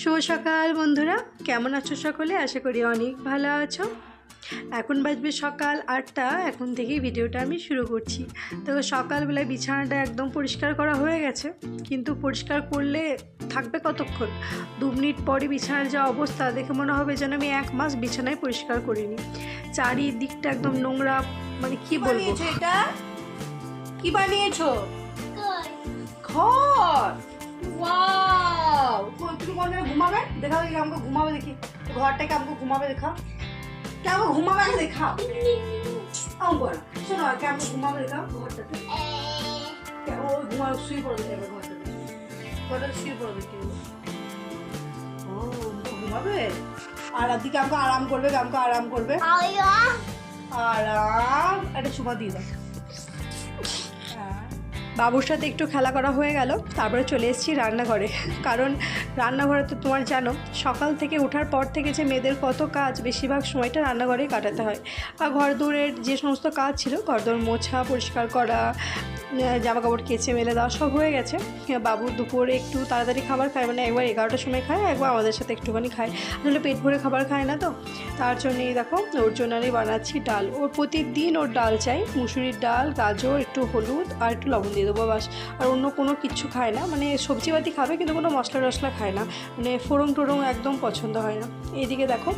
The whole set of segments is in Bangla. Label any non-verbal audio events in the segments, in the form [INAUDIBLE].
শুভ সকাল বন্ধুরা। কেমন আছো সকলে? আশা করি অনেক ভালো আছো। এখন বাজবে সকাল আটটা। এখন থেকেই ভিডিওটা আমি শুরু করছি। তো সকালবেলায় বিছানাটা একদম পরিষ্কার করা হয়ে গেছে। কিন্তু পরিষ্কার করলে থাকবে কতক্ষণ? দু মিনিট পরে বিছানার যা অবস্থা দেখে মনে হবে যেন আমি এক মাস বিছানায় পরিষ্কার করিনি। চারিদিকটা একদম নোংরা মানে কি বলব? এটা? কি বানিয়েছো? ঘর। ওয়াও তুমি কোন ঘুমাবে দেখাও দেখি আমাকে ঘুমাবে দেখি। ঘরটাকে আমাকে ঘুমাবে দেখাও। কে আমাকে ঘুমাবে আগে দেখাও। আম বল শোনো কে আমাকে ঘুমাবে দেখাও ঘরটাতে। কে ও ঘুমাবে শুয়ে পড়বে এবার ঘরটাতে। ঘরটাতে শুয়ে পড়বে কেউ ও ঘুমাবে? আর দিকে আমাকে আরাম করবে আমাকে আরাম করবে। আরাম। একটা চুমা দিয়ে দাও। বাবুর সাথে একটু খেলা করা হয়ে গেল, তারপরে চলে এসেছি রান্নাঘরে। কারণ রান্নাঘরে তো তোমার জানো, সকাল থেকে ওঠার পর থেকে যে মেয়েদের কত কাজ, বেশিরভাগ সময়টা রান্নাঘরেই কাটাতে হয়। আর ঘর দৌড়ের যে সমস্ত কাজ ছিল ঘর মোছা, পরিষ্কার করা জামা কাপড় কেচে মেলে দেওয়া সব হয়ে গেছে। বাবু দুপুরে একটু তাড়াতাড়ি খাবার খায় মানে একবার এগারোটার সময় খায় একবার আমাদের সাথে একটুখানি খায়। আসলে পেট ভরে খাবার খায় না তো। তার জন্যই দেখো, ওর জন্য আমি বানাচ্ছি ডাল। ওর প্রতিদিন ওর ডাল চাই, মুসুরির ডাল, গাজর, একটু হলুদ, আর একটু লবণ দিয়ে দেবো বাস, আর অন্য কোনো কিছু খায় না। মানে সবজিপাতি খাবে কিন্তু কোনো মশলা টশলা খায় না। মানে ফোড়ং টোড়ং একদম পছন্দ হয় না। এইদিকে দেখো,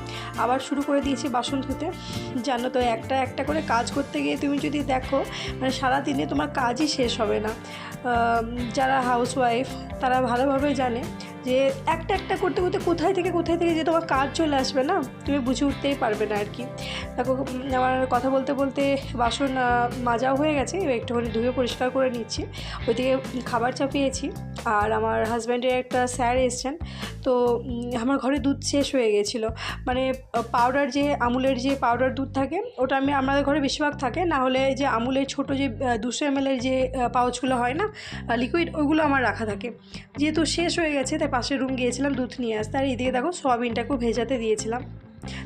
আবার শুরু করে দিয়েছি বাসন ধুতে। জানো তো, একটা একটা করে কাজ করতে গিয়ে তুমি যদি দেখো মানে সারাদিনে তোমার কাজই শেষ হবে না। যারা হাউসওয়াইফ তারা ভালোভাবে জানে যে একটা একটা করতে করতে কোথায় থেকে কোথায় থেকে যে তোমার কাজ চলে আসবে না, তুমি বুঝে উঠতেই পারবে না আর কি দেখো আমার কথা বলতে বলতে বাসন মাজাও হয়ে গেছে, এবার একটুখানি ধুয়ে পরিষ্কার করে নিচ্ছি। ওইদিকে খাবার চাপিয়েছি, আর আমার হাজব্যান্ডের একটা স্যার এসছেন। তো আমার ঘরে দুধ শেষ হয়ে গেছিল। মানে পাউডার যে, আমুলের যে পাউডার দুধ থাকে, ওটা আমি, আমাদের ঘরে বেশিরভাগ থাকে। না হলে যে আমুলের ছোট যে দুশো এম যে পাউচগুলো হয় না লিকুইড ওইগুলো আমার রাখা থাকে। যেহেতু শেষ হয়ে গেছে, তাই পাশের রুম গিয়েছিলাম দুধ নিয়ে আসতে। আর এদিকে দেখো সোয়াবিনটাকেও ভেজাতে দিয়েছিলাম।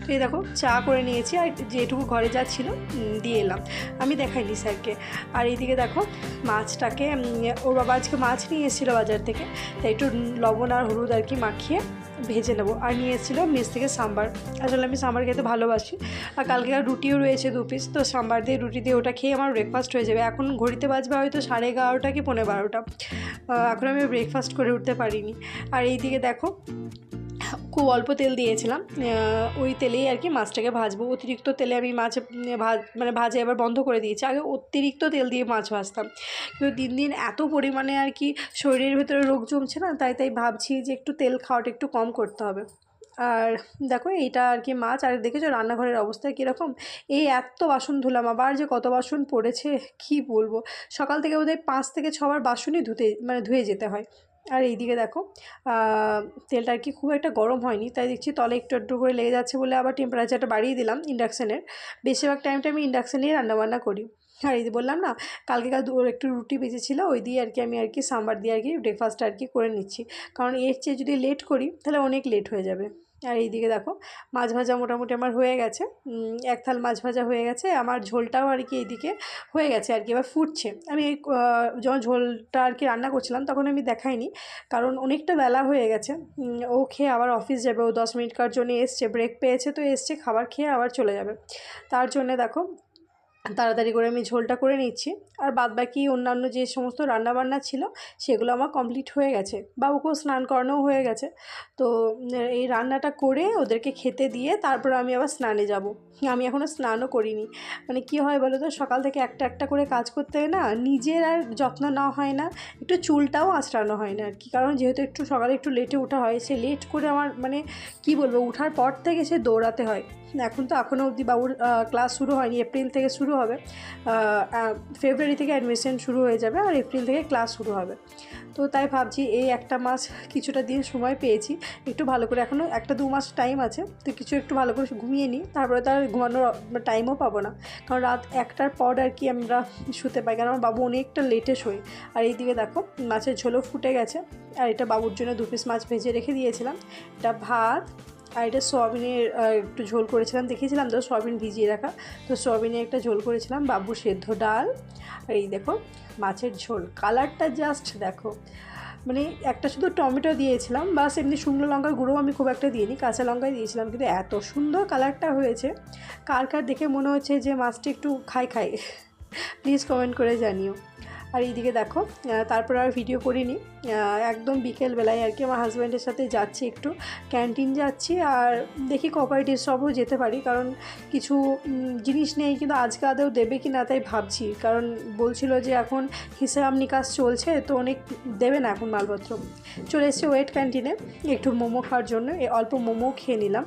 তো এই দেখো, চা করে নিয়েছি আর যেটুকু ঘরে যা ছিল দিয়ে এলাম। আমি দেখাইনি স্যারকে। আর এইদিকে দেখো, মাছটাকে ওর বাবা আজকে মাছ নিয়ে এসেছিল বাজার থেকে, তাই একটু লবণ আর হলুদ আর কি মাখিয়ে ভেজে নেব। আর নিয়ে এসেছিল মেস থেকে সাম্বার। আসলে আমি সাম্বার খেতে ভালোবাসি। আর কালকে আর রুটিও রয়েছে দু পিস তো সাম্বার দিয়ে রুটি দিয়ে ওটা খেয়ে আমার ব্রেকফাস্ট হয়ে যাবে। এখন ঘড়িতে বাজবে হয়তো সাড়ে এগারোটা কি পনেরো বারোটা। এখন আমি ব্রেকফাস্ট করে উঠতে পারিনি। আর এইদিকে দেখো খুব অল্প তেল দিয়েছিলাম। ওই তেলেই আর কি মাছটাকে ভাজবো। অতিরিক্ত তেলে আমি মাছ, ভাজ মানে ভাজে এবার বন্ধ করে দিয়েছি। আগে অতিরিক্ত তেল দিয়ে মাছ ভাজতাম। কিন্তু দিন দিন এত পরিমাণে আর কি শরীরের ভেতরে রোগ জমছে না, তাই তাই ভাবছি যে একটু তেল খাওয়াটা একটু কম করতে হবে। আর দেখো, এইটা আর কি মাছ। আর দেখেছ রান্নাঘরের অবস্থা কীরকম? এই এত বাসন ধুলাম, আবার যে কত বাসন পড়েছে, কি বলব? সকাল থেকে বোধহয় পাঁচ থেকে ছবার বাসনই ধুতে মানে ধুয়ে যেতে হয়। আর এইদিকে দেখো তেলটা আর কি খুব একটা গরম হয়নি, তাই দেখছি তলে একটু একটু করে লেগে যাচ্ছে বলে আবার টেম্পারেচারটা বাড়িয়ে দিলাম ইন্ডাকশানের বেশিরভাগ টাইমটা আমি ইন্ডাকশানেই রান্নাবান্না করি। আর এই বললাম না, কালকে কাল একটু রুটি বেঁচেছিলো ওই দিয়ে আর কি আমি আর কি সাম্বার দিয়ে আর কি ব্রেকফাস্ট আর কি করে নিচ্ছি। কারণ এর চেয়ে যদি লেট করি, তাহলে অনেক লেট হয়ে যাবে। আর এইদিকে দেখো, মাছ ভাজা মোটামুটি আমার হয়ে গেছে। এক থাল মাছ ভাজা হয়ে গেছে। আমার ঝোলটাও আর কি এইদিকে হয়ে গেছে আর কি, এবার ফুটছে। আমি যখন ঝোলটা আর কি রান্না করছিলাম তখন আমি দেখাইনি, কারণ অনেকটা বেলা হয়ে গেছে। ও খেয়ে আবার অফিস যাবে, ও দশ মিনিট কার জন্য এসছে, ব্রেক পেয়েছে তো এসছে, খাবার খেয়ে আবার চলে যাবে। তার জন্যে দেখো তাড়াতাড়ি করে আমি ঝোলটা করে নিচ্ছি। আর বাদবাকি অন্যান্য যে সমস্ত রান্নাবান্না ছিল, সেগুলো আমার কমপ্লিট হয়ে গেছে বাবুকেও স্নান করানোও হয়ে গেছে। তো, এই রান্নাটা করে ওদেরকে খেতে দিয়ে তারপর আমি আবার স্নানে যাব। আমি এখনও স্নানও করিনি। মানে কি হয় বলো তো, সকাল থেকে একটা একটা করে কাজ করতে হয় না, নিজের আর যত্ন নেওয়া হয় না, একটু চুলটাও আঁচড়ানো হয় না আর কি কারণ যেহেতু একটু সকালে একটু লেটে ওঠা হয়, সে লেট করে আমার মানে কি বলব ওঠার পর থেকে সে দৌড়াতে হয়। এখন তো এখনও অবধি বাবুর ক্লাস শুরু হয়নি এপ্রিল থেকে শুরু হবে। ফেব্রুয়ারি থেকে অ্যাডমিশন শুরু হয়ে যাবে আর এপ্রিল থেকে ক্লাস শুরু হবে। তো তাই ভাবছি এই একটা মাস কিছুটা দিন সময় পেয়েছি, একটু ভালো করে। এখনও একটা দু মাস টাইম আছে, তো কিছু একটু ভালো করে ঘুমিয়ে নিই, তারপরে তার ঘুমানোর টাইমও পাবো না। কারণ রাত একটার পর আর কি আমরা শুতে পাই, কারণ আমার বাবু অনেকটা লেটে শোয় আর এইদিকে দেখো, মাছের ঝোলও ফুটে গেছে, আর এটা বাবুর জন্য দু পিস মাছ ভেজে রেখে দিয়েছিলাম। এটা ভাত আর এটা সোয়াবিনের একটু ঝোল করেছিলাম, দেখিয়েছিলাম তো, সোয়াবিন ভিজিয়ে রাখা। তো সোয়াবিনের একটা ঝোল করেছিলাম, বাবু সেদ্ধ ডাল। আর এই দেখো, মাছের ঝোল। কালারটা জাস্ট দেখো মানে একটা শুধু টমেটো দিয়েছিলাম, বাস এমনি শুকনো লঙ্কার গুঁড়ো আমি খুব একটা দিইনি, কাঁচা লঙ্কাই দিয়েছিলাম, কিন্তু এত সুন্দর কালারটা হয়েছে। কার কার দেখে মনে হচ্ছে যে মাছটা একটু খাই খাই? [LAUGHS] প্লিজ কমেন্ট করে জানিও। আর এইদিকে দেখো তারপর আর ভিডিও করিনি। একদম বিকেলবেলায় আর কি আমার হাজব্যান্ডের সাথে যাচ্ছি একটু ক্যান্টিন যাচ্ছি আর দেখি কোঅপারেটিভ সবও যেতে পারি, কারণ কিছু জিনিস নেই কিন্তু আজকে আদেও দেবে কি না তাই ভাবছি। কারণ বলছিল যে এখন হিসাব নিকাশ চলছে, তো অনেক দেবে না এখন মালপত্র। চলে এসেছি ওয়েট ক্যান্টিনে একটু মোমো খাওয়ার জন্য অল্প মোমো খেয়ে নিলাম।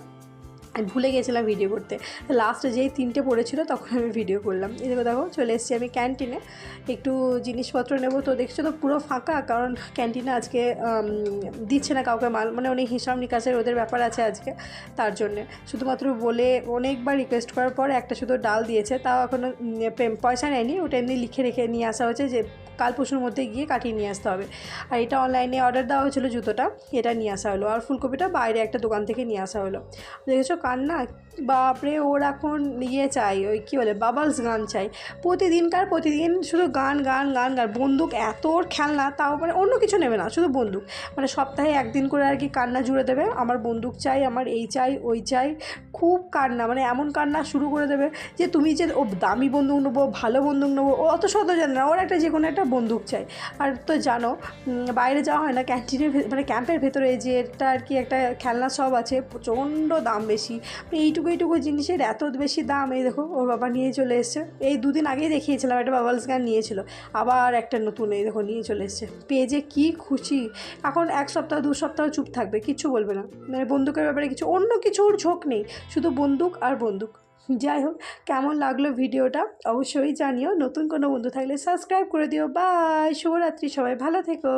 ভুলে গেছিলাম ভিডিও করতে। লাস্টে যেই তিনটে পড়েছিল, তখন আমি ভিডিও করলাম। এই দেখো দেখো, চলে এসেছি আমি ক্যান্টিনে একটু জিনিসপত্র নেব তো, দেখছ তো পুরো ফাঁকা, কারণ ক্যান্টিনে আজকে দিচ্ছে না কাউকে মাল মানে অনেক হিসাব নিকাশের ওদের ব্যাপার আছে আজকে, তার জন্যে। শুধুমাত্র বলে অনেকবার রিকোয়েস্ট করার পর একটা শুধু ডাল দিয়েছে, তাও এখনও পয়সা নেয়নি, ওটা এমনি লিখে রেখে নিয়ে আসা হয়েছে যে কাল পরশুর মধ্যে গিয়ে কাটিয়ে নিয়ে আসতে হবে। আর এটা অনলাইনে অর্ডার দেওয়া হয়েছিল জুতোটা, এটা নিয়ে আসা হলো। আর ফুলকপিটা বাইরে একটা দোকান থেকে নিয়ে আসা হলো। দেখেছ কান্না? বাপরে, ওর এখন ইয়ে চাই, ওই কী বলে বাবালস গান চাই। প্রতিদিনকার প্রতিদিন শুধু গান গান গান গান। বন্দুক, এত ওর খেলনা, তাও মানে অন্য কিছু নেবে না, শুধু বন্দুক। মানে সপ্তাহে একদিন করে আর কি কান্না জুড়ে দেবে, আমার বন্দুক চাই, আমার এই চাই, ওই চাই। খুব কান্না মানে এমন কান্না শুরু করে দেবে যে তুমি যে, ও দামি বন্দুক নেব, ভালো বন্দুক নেব, ও অত শত জানে না, ওর একটা যে কোনো একটা বন্দুক চাই। আর তো জানো বাইরে যাওয়া হয় না ক্যান্টিনের মানে ক্যাম্পের ভেতরে যে একটা আর কি একটা খেলনা সব আছে, প্রচণ্ড দাম বেশি। মানে এইটুকু এইটুকু জিনিসের এত বেশি দাম? এই দেখো, ওর বাবা নিয়ে চলে এসছে। এই দুদিন আগেই দেখিয়েছিলাম, একটা বাবালস গান নিয়েছিল। আবার একটা নতুন, এই দেখো, নিয়ে চলে এসছে। পেয়ে যে কী খুশি। এখন এক সপ্তাহ, দু সপ্তাহ চুপ থাকবে, কিচ্ছু বলবে না। মানে বন্দুকের ব্যাপারে কিছু, অন্য কিছুর ঝোঁক নেই। শুধু বন্দুক আর বন্দুক। যাই হোক, কেমন লাগল ভিডিওটা অবশ্যই জানিও। নতুন কোনো বন্ধু থাকলে সাবস্ক্রাইব করে দিও। বাই, শুভরাত্রি সবাই, ভালো থেকো।